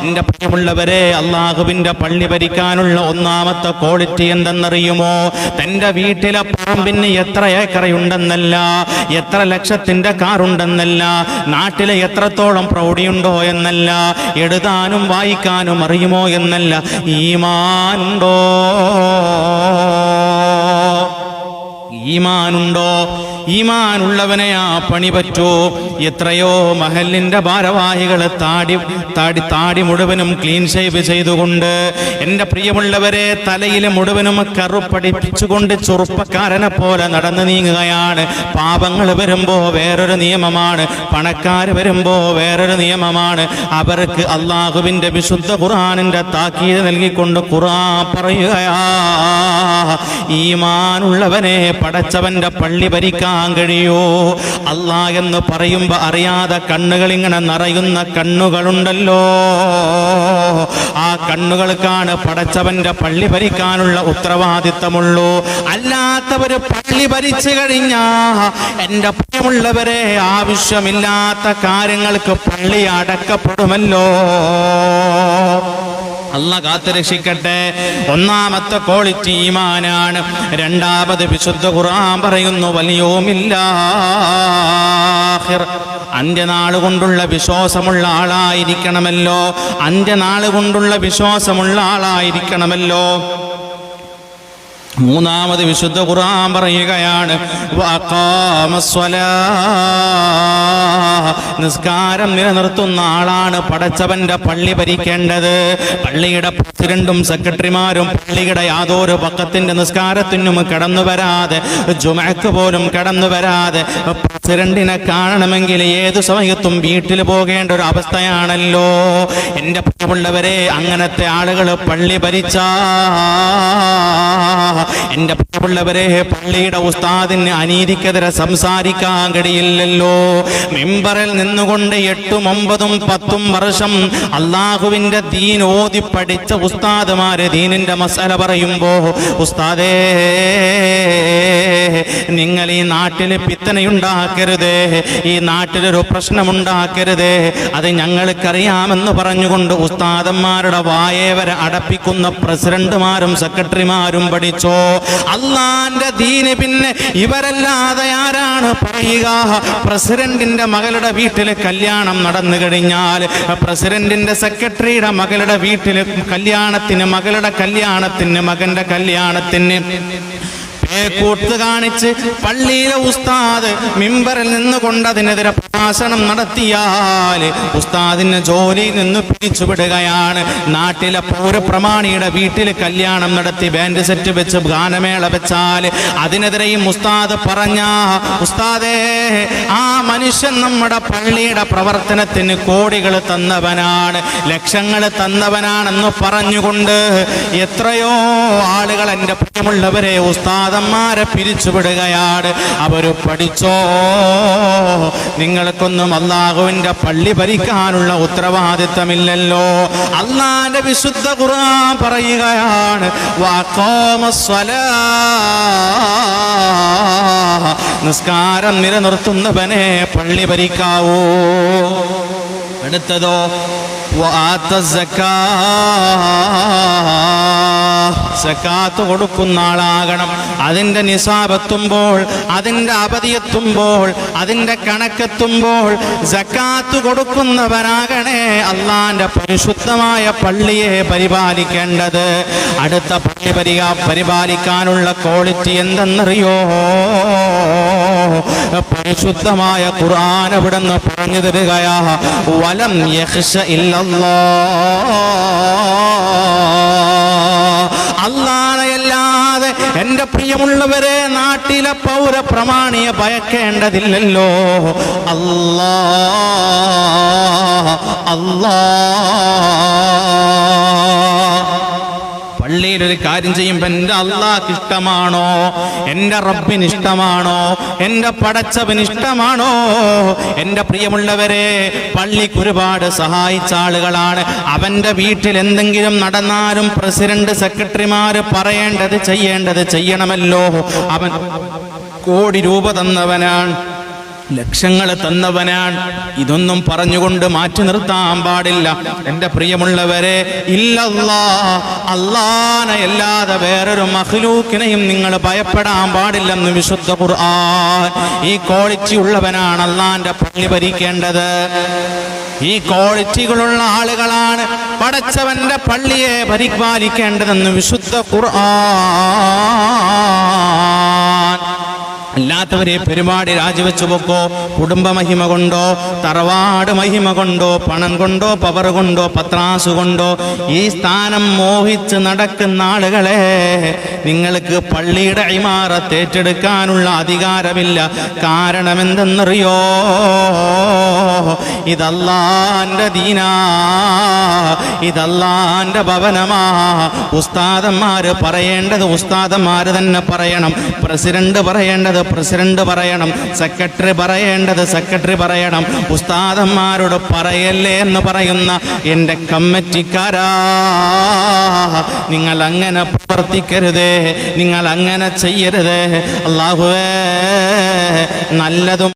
എന്റെ പ്രിയമുള്ളവരെ അള്ളാഹുവിന്റെ പള്ളി ഭരിക്കാനുള്ള ഒന്നാമത്തെ ക്വാളിറ്റി എന്തെന്നറിയുമോ? തന്റെ വീട്ടിലെ പാമ്പിന് എത്ര ഏക്കറയുണ്ടെന്നല്ല എത്ര ലക്ഷത്തിന്റെ കാറുണ്ടെന്നല്ല നാട്ടിലെ എത്രത്തോളം പ്രൗഢിയുണ്ടോ എന്നല്ല എഴുതാനും വായിക്കാനും അറിയുമോ എന്നല്ല ഈമാനുണ്ടോ? ഈമാനുണ്ടോ? ഈമാനുള്ളവനെ ആ പണി പറ്റൂ? എത്രയോ മഹലിന്റെ ഭാരവാഹികളെ താടി താടി താടി മുഴുവനും ക്ലീൻ ഷേവ് ചെയ്തുകൊണ്ട് എന്റെ പ്രിയമുള്ളവരെ തലയിൽ മുഴുവനും കറുപ്പടിപ്പിച്ചുകൊണ്ട് ചെറുപ്പക്കാരനെ പോലെ നടന്നു നീങ്ങുകയാണ്. പാപങ്ങൾ വരുമ്പോൾ വേറൊരു നിയമമാണ്. പണക്കാർ വരുമ്പോൾ വേറൊരു നിയമമാണ്. അവർക്ക് അള്ളാഹുവിന്റെ വിശുദ്ധ ഖുറാനിന്റെ താക്കീത് നൽകിക്കൊണ്ട് ഖുർആൻ പറയുകയാ ഈമാനുള്ളവനെ പടച്ചവന്റെ പള്ളി ഭരിക്കാൻ കഴിയോ? അല്ലാ എന്ന് പറയുമ്പോ അറിയാതെ കണ്ണുകൾ ഇങ്ങനെ നിറയുന്ന കണ്ണുകളുണ്ടല്ലോ. ആ കണ്ണുകൾക്കാണ് പടച്ചവന്റെ പള്ളി ഭരിക്കാനുള്ള ഉത്തരവാദിത്തമുള്ളൂ. അല്ലാത്തവര് പള്ളി ഭരിച്ചു കഴിഞ്ഞാ എന്റെ പ്രിയമുള്ളവരെ ആവശ്യമില്ലാത്ത കാര്യങ്ങൾക്ക് പള്ളി അടക്കപ്പെടുമല്ലോ. അല്ല കാത്തുരക്ഷിക്കട്ടെ. ഒന്നാമത്തെ ക്വാളിറ്റി ഈമാനാണ്. രണ്ടാമത് വിശുദ്ധ ഖുർആൻ പറയുന്നു വലിയോമില്ല അന്ത്യനാൾ കൊണ്ടുള്ള വിശ്വാസമുള്ള ആളായിരിക്കണമല്ലോ. അന്ത്യനാൾ കൊണ്ടുള്ള വിശ്വാസമുള്ള ആളായിരിക്കണമല്ലോ. മൂന്നാമത് വിശുദ്ധ ഖുർആൻ പറയുകയാണ്. നിസ്കാരം നിലനിർത്തുന്ന ആളാണ് പടച്ചവന്റെ പള്ളി ഭരിക്കേണ്ടത് പള്ളിയുടെ പ്രസിഡന്റും സെക്രട്ടറിമാരും പള്ളിയുടെ യാതൊരു പക്കത്തിന്റെ നിസ്കാരത്തിനും കടന്നു വരാതെ ജുമക്ക് പോലും കടന്നു വരാതെ പ്രസിഡന്റിനെ കാണണമെങ്കിൽ ഏത് സമയത്തും വീട്ടിൽ പോകേണ്ട ഒരു അവസ്ഥയാണല്ലോ എന്റെ പ്രിയമുള്ളവരെ അങ്ങനത്തെ ആളുകൾ പള്ളി ഭരിച്ച. എന്റെ പ്രിയമുള്ളവരെ പള്ളിയുടെ ഉസ്താദിന് അനീതിക്കെതിരെ സംസാരിക്കാൻ കഴിയില്ലല്ലോ. മെമ്പറിൽ നിന്നുകൊണ്ട് എട്ടും ഒമ്പതും പത്തും വർഷം അള്ളാഹുവിന്റെ ദീൻ ഓതി പഠിച്ച ഉസ്താദുമാര് ദീനിന്റെ മസാല പറയുമ്പോ ഉസ്താദേ നിങ്ങൾ ഈ നാട്ടിൽ പിത്തനയുണ്ടാക്കരുതേ ഈ നാട്ടിലൊരു പ്രശ്നമുണ്ടാക്കരുതേ അത് ഞങ്ങൾക്കറിയാമെന്ന് പറഞ്ഞുകൊണ്ട് ഉസ്താദന്മാരുടെ വായേവരെ അടപ്പിക്കുന്ന പ്രസിഡന്റുമാരും സെക്രട്ടറിമാരും പഠിച്ചോ? അള്ളാന്റെ ദീന് പിന്നെ ഇവരല്ലാതെ ആരാണ്? പറയുക പ്രസിഡന്റിന്റെ മകളുടെ വീട്ടിൽ കല്യാണം നടന്നു കഴിഞ്ഞാൽ പ്രസിഡന്റിന്റെ സെക്രട്ടറിയുടെ മകളുടെ വീട്ടിൽ കല്യാണത്തിന് മകളുടെ കല്യാണത്തിന് മകന്റെ കല്യാണത്തിന് കൂത്ത് കാണിച്ച് പള്ളിയിലെ ഉസ്താദ് മിമ്പറിൽ നിന്നുകൊണ്ട് അതിനെതിരെ പ്രഭാഷണം നടത്തിയാൽ ഉസ്താദിന്റെ ജോലിയിൽ നിന്ന് പിരിച്ചുവിടുകയാണ് നാട്ടിലെ പൗരപ്രമാണിയുടെ വീട്ടിൽ കല്യാണം നടത്തി ബാൻഡ് സെറ്റ് വെച്ച് ഗാനമേള വെച്ചാൽ അതിനെതിരെയും ഉസ്താദ് പറഞ്ഞ ഉസ്താദേ ആ മനുഷ്യൻ നമ്മുടെ പള്ളിയുടെ പ്രവർത്തനത്തിന് കോടികൾ തന്നവനാണ് ലക്ഷങ്ങൾ തന്നവനാണെന്ന് പറഞ്ഞുകൊണ്ട് എത്രയോ ആളുകൾ എന്റെ പ്രിയമുള്ളവരെ ഉസ്താദന്മാരെ പിരിച്ചുവിടുകയാണ് അവർ പഠിച്ചോ നിങ്ങൾക്കൊന്നും അള്ളാഹുവിന്റെ പള്ളി ഭരിക്കാനുള്ള ഉത്തരവാദിത്തമില്ലല്ലോ അള്ളാന്റെ വിശുദ്ധ ഖുർആൻ പറയുകയാണ്. നിസ്കാരം നിലനിർത്തുന്നവനെ പള്ളി ഭരിക്കാവൂ അടുത്തതോ. സക്കാത്ത് കൊടുക്കുന്ന ആളാകണം. അതിന്റെ നിസാബെത്തുമ്പോൾ അതിന്റെ അവധിയെത്തുമ്പോൾ അതിന്റെ കണക്കെത്തുമ്പോൾ സക്കാത്ത് കൊടുക്കുന്നവരാകണേ അള്ളാന്റെ പരിശുദ്ധമായ പള്ളിയെ പരിപാലിക്കേണ്ടത്. അടുത്ത പള്ളി പരിപാലിക്കാനുള്ള ക്വാളിറ്റി എന്തെന്നറിയോ? പരിശുദ്ധമായ ഖുർആൻ അവിടുന്ന് പറഞ്ഞു തരികയാ. വലം യഖ്ശ ഇല്ലല്ലാ. എന്റെ പ്രിയമുള്ളവരെ നാട്ടിലെ പൗര പ്രമാണിയെ ഭയക്കേണ്ടതില്ലല്ലോ. അല്ലാ അല്ലാ. പള്ളിയിൽ ഒരു കാര്യം ചെയ്യുമ്പോൾ എന്റെ അള്ളാഹ് ഇഷ്ടമാണോ? എന്റെ റബ്ബിന് ഇഷ്ടമാണോ? എന്റെ പടച്ചവന് ഇഷ്ടമാണോ? എന്റെ പ്രിയമുള്ളവരെ പള്ളിക്ക് ഒരുപാട് സഹായിച്ച ആളുകളാണ്. അവന്റെ വീട്ടിൽ എന്തെങ്കിലും നടന്നാലും പ്രസിഡന്റ് സെക്രട്ടറിമാര് പറയേണ്ടത് ചെയ്യേണ്ടത് ചെയ്യണമല്ലോ. അവൻ കോടി രൂപ തന്നവനാണ്. ലക്ഷങ്ങൾ തന്നവനാണ്. ഇതൊന്നും പറഞ്ഞുകൊണ്ട് മാറ്റി നിർത്താൻ പാടില്ല. എന്റെ പ്രിയമുള്ളവരെ ഇല്ലല്ലാ അല്ലാനെ അല്ലാതെ വേറൊരു മഹ്ലൂക്കിനെയും നിങ്ങൾ ഭയപ്പെടാൻ പാടില്ലെന്ന് വിശുദ്ധ ഖുർആൻ ഈ ക്വാളിറ്റി ഉള്ളവനാണ് അള്ളാന്റെ പള്ളി ഭരിക്കേണ്ടത്. ഈ ക്വാളിറ്റികളുള്ള ആളുകളാണ് പടച്ചവന്റെ പള്ളിയെ പരിപാലിക്കേണ്ടതെന്ന് വിശുദ്ധ ഖുർആൻ അല്ലാത്തവരെ പരിപാടി രാജിവെച്ചു പൊക്കോ? കുടുംബ മഹിമ കൊണ്ടോ? തറവാട് മഹിമ കൊണ്ടോ? പണം കൊണ്ടോ? പവർ കൊണ്ടോ? പത്രാസു കൊണ്ടോ? ഈ സ്ഥാനം മോഹിച്ച് നടക്കുന്ന ആളുകളെ നിങ്ങൾക്ക് പള്ളിയുടെ ഇമാറത്ത് ഏറ്റെടുക്കാനുള്ള അധികാരമില്ല. കാരണം എന്തെന്നറിയോ ഇതല്ലാന്റെ ദീനാ ഇതല്ലാന്റെ ഭവനമാ. ഉസ്താദന്മാര് പറയേണ്ടത് ഉസ്താദന്മാര് തന്നെ പറയണം. പ്രസിഡന്റ് പ്രസിഡന്റ് പറയണം സെക്രട്ടറി പറയേണ്ടത് സെക്രട്ടറി പറയണം. ഉസ്താദന്മാരോട് പറയല്ലേ എന്ന് പറയുന്ന എന്റെ കമ്മിറ്റിക്കാരാ. നിങ്ങൾ അങ്ങനെ പ്രവർത്തിക്കരുതേ നിങ്ങൾ അങ്ങനെ ചെയ്യരുതേ. അള്ളാഹുവേ നല്ലതും